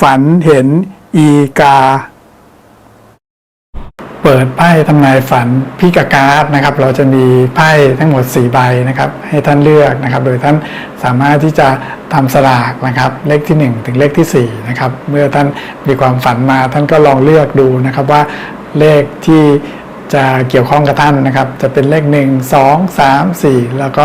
ฝันเห็นอีกา เปิดไพ่ทำนายฝันพิกาการ์ดนะครับ เราจะมีไพ่ทั้งหมด 4 ใบนะครับ ให้ท่านเลือกนะครับ โดยท่านสามารถที่จะทำสลากนะครับ เลขที่ 1 ถึงเลขที่ 4 นะครับ เมื่อท่านมีความฝันมาท่านก็ลองเลือกดูนะครับว่าเลขที่จะเกี่ยวข้องกับท่านนะครับ จะเป็นเลข 1 2 3 4 แล้วก็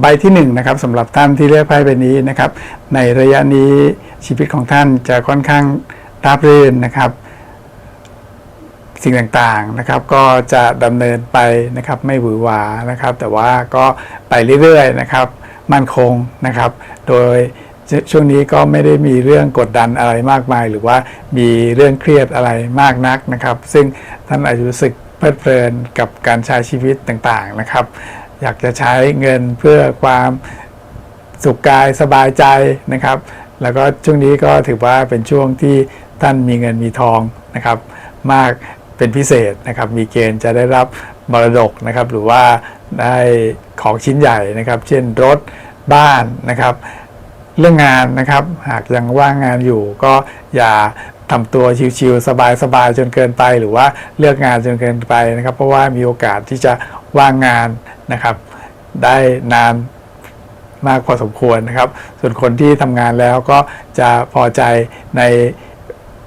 ใบที่1นงนะครับสำหรับท่านที่เลือกไพ่ใบนี้นะครับ ในระยะนี้ชีวิตของท่านจะค่อนข้างราบรื่นนะครับ สิ่งต่างๆนะครับ ก็จะดำเนินไปนะครับไม่หวือหวานะครับ แต่ว่าก็ไปเรื่อยๆนะครับ มั่นคงนะครับ โดยช่วงนี้ก็ไม่ได้มีเรื่องกดดันอะไรมากมาย หรือว่ามีเรื่องเครียดอะไรมากนักนะครับ ซึ่งท่านอาจจะรู้สึกเพลิดเพลินกับการใช้ชีวิตต่างๆนะครับ อยากจะใช้เงินเพื่อความสุขกายสบายใจนะครับ แล้วก็ช่วงนี้ก็ถือว่าเป็นช่วงที่ท่านมีเงินมีทองนะครับ มากเป็นพิเศษนะครับ มีเกณฑ์จะได้รับมรดกนะครับ หรือว่าได้ของชิ้นใหญ่นะครับ เช่นรถบ้านนะครับ เรื่องงานนะครับ หากยังว่างงานอยู่ก็อย่า ทำตัวชิวๆสบายๆจนเกินไป หรือว่าเลือกงานจนเกินไปนะครับ เพราะว่ามีโอกาสที่จะว่างงานนะครับ ได้นานมากพอสมควรนะครับ ส่วนคนที่ทำงานแล้วก็จะพอใจใน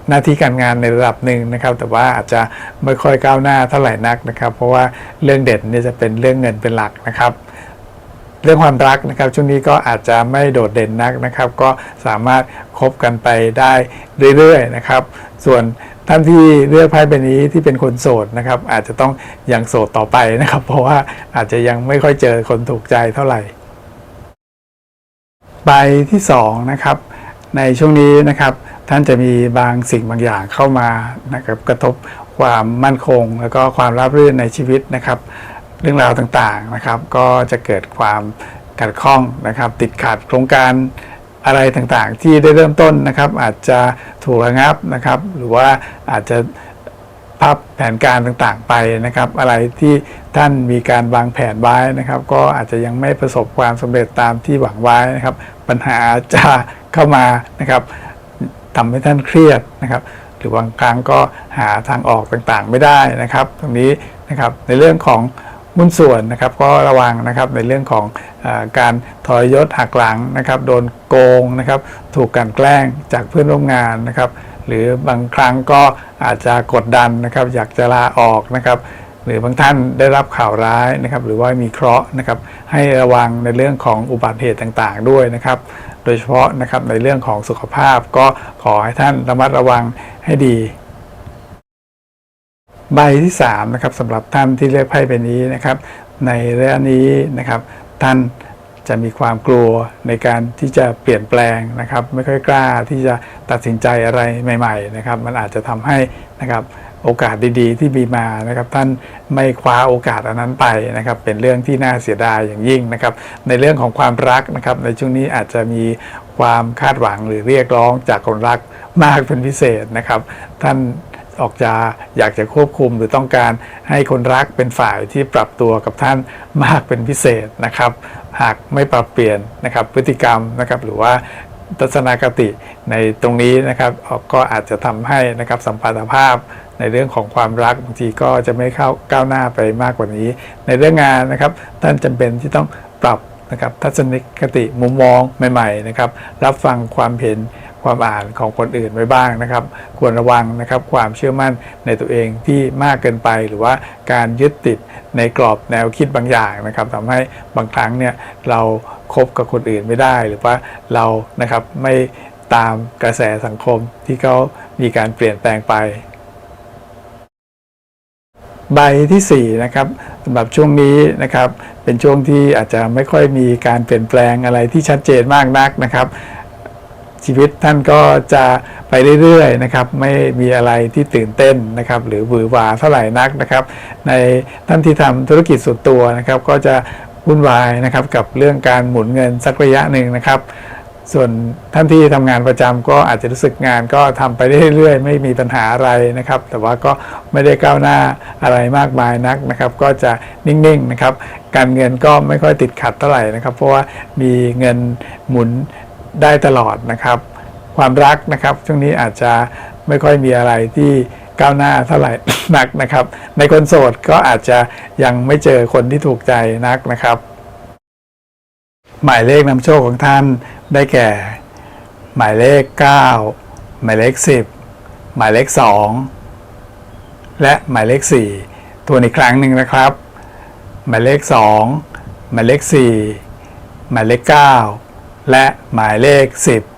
หน้าที่การงานในระดับหนึ่งนะครับ แต่ว่าอาจจะไม่ค่อยก้าวหน้าเท่าไหร่นักนะครับ เพราะว่าเรื่องเด่นเนี่ยจะเป็นเรื่องเงินเป็นหลักนะครับ เรื่องความรักนะครับช่วงนี้ก็อาจจะไม่โดดเด่นนักนะครับ ก็สามารถคบกันไปได้เรื่อยๆนะครับ ส่วนท่านที่เลือกไพ่ใบนี้ที่เป็นคนโสดนะครับ อาจจะต้องยังโสดต่อไปนะครับ เพราะว่าอาจจะยังไม่ค่อยเจอคนถูกใจเท่าไหร่ใบที่2นะครับในช่วงนี้นะครับท่านจะมีบางสิ่งบางอย่างเข้ามานะครับกระทบความมั่นคง แล้วก็ความราบรื่นในชีวิตนะครับ เรื่องราวต่างๆนะครับ ก็จะเกิดความขัดข้องนะครับ ติดขัดโครงการอะไรต่างๆ ที่ได้เริ่มต้นนะครับ อาจจะถูกระงับนะครับ หรือว่าอาจจะพับแผนการต่างๆไปนะครับ อะไรที่ท่านมีการวางแผนไว้นะครับ ก็อาจจะยังไม่ประสบความสำเร็จตามที่หวังไว้นะครับ ปัญหาจะเข้ามานะครับทำให้ท่านเครียดนะครับหรือบางครั้งก็หาทางออกต่างๆไม่ได้นะครับ ตรงนี้นะครับในเรื่องของ หุ้นส่วนนะครับก็ระวังนะครับในเรื่องของอการทรยศหักหลังนะครับ โดนโกงนะครับ ถูกกลันแกล้งจากเพื่อนร่วมงานนะครับ หรือบางครั้งก็อาจจะกดดันนะครับ อยากจะลาออกนะครับ หรือบางท่านได้รับข่าวร้ายนะครับ หรือว่ามีเคราะห์นะครับ ให้ระวังในเรื่องของอุบัติเหตุต่างๆ ด้วยนะครับ โดยเฉพาะนะครับในเรื่องของสุขภาพก็ขอให้ท่านระมัดระวังให้ดี ใบที่3นะครับสำหรับท่านที่เลือกไพ่ใบนี้นะครับ ในระยะนี้นะครับ ท่านจะมีความกลัวในการที่จะเปลี่ยนแปลงนะครับ ไม่ค่อยกล้าที่จะตัดสินใจอะไรใหม่ๆนะครับ มันอาจจะทำให้นะครับโอกาสดีๆ ที่มีมานะครับ ท่านไม่คว้าโอกาสอันนั้นไปนะครับ เป็นเรื่องที่น่าเสียดายอย่างยิ่งนะครับ ในเรื่องของความรักนะครับ ในช่วงนี้อาจจะมีความคาดหวังหรือเรียกร้องจากคนรักมากเป็นพิเศษนะครับ ท่าน ออกจะอยากจะควบคุมหรือต้องการให้คนรักเป็นฝ่ายที่ปรับตัวกับท่านมากเป็นพิเศษนะครับ หากไม่ปรับเปลี่ยนนะครับพฤติกรรมนะครับหรือว่าทัศนคติในตรงนี้นะครับก็อาจจะทำให้นะครับสัมพันธภาพในเรื่องของความรักบางทีก็จะไม่เข้าก้าวหน้าไปมากกว่านี้ ในเรื่องงานนะครับ ท่านจำเป็นที่ต้องปรับนะครับทัศนคติมุมมองใหม่ๆนะครับ รับฟังความเห็น ความอ่านของคนอื่นไว้บ้างนะครับ ควรระวังนะครับความเชื่อมั่นในตัวเองที่มากเกินไป หรือว่าการยึดติดในกรอบแนวคิดบางอย่างนะครับทำให้บางครั้งเนี่ยเราคบกับคนอื่นไม่ได้ หรือว่าเรานะครับไม่ตามกระแสสังคมที่เขามีการเปลี่ยนแปลงไป ใบที่4นะครับสำหรับช่วงนี้นะครับ เป็นช่วงที่อาจจะไม่ค่อยมีการเปลี่ยนแปลงอะไรที่ชัดเจนมากนักนะครับ ชีวิตท่านก็จะไปเรื่อยๆนะครับไม่มีอะไรที่ตื่นเต้นนะครับหรือหวือหวาเท่าไหร่นักนะครับในท่านที่ทำธุรกิจส่วนตัวนะครับก็จะวุ่นวายนะครับกับเรื่องการหมุนเงินสักระยะหนึ่งนะครับ ส่วนท่านที่ทำงานประจำก็อาจจะรู้สึกงานก็ทำไปเรื่อยๆ ไม่มีปัญหาอะไรนะครับ แต่ว่าก็ไม่ได้ก้าวหน้าอะไรมากมายนักนะครับ ก็จะนิ่งๆนะครับการเงินก็ไม่ค่อยติดขัดเท่าไหร่นะครับ เพราะว่ามีเงินหมุน ได้ตลอดนะครับ ความรักนะครับช่วงนี้อาจจะไม่ค่อยมีอะไรที่ก้าวหน้าเท่าไหร่นักนะครับ ในคนโสดก็อาจจะยังไม่เจอคนที่ถูกใจนักนะครับ หมายเลขนำโชคของท่านได้แก่ หมายเลข 9 หมายเลข 10 หมายเลข 2 และหมายเลข4ตัวอีกครั้งหนึ่งนะครับ หมายเลข 2 หมายเลข 4 หมายเลข 9 และหมายเลข 10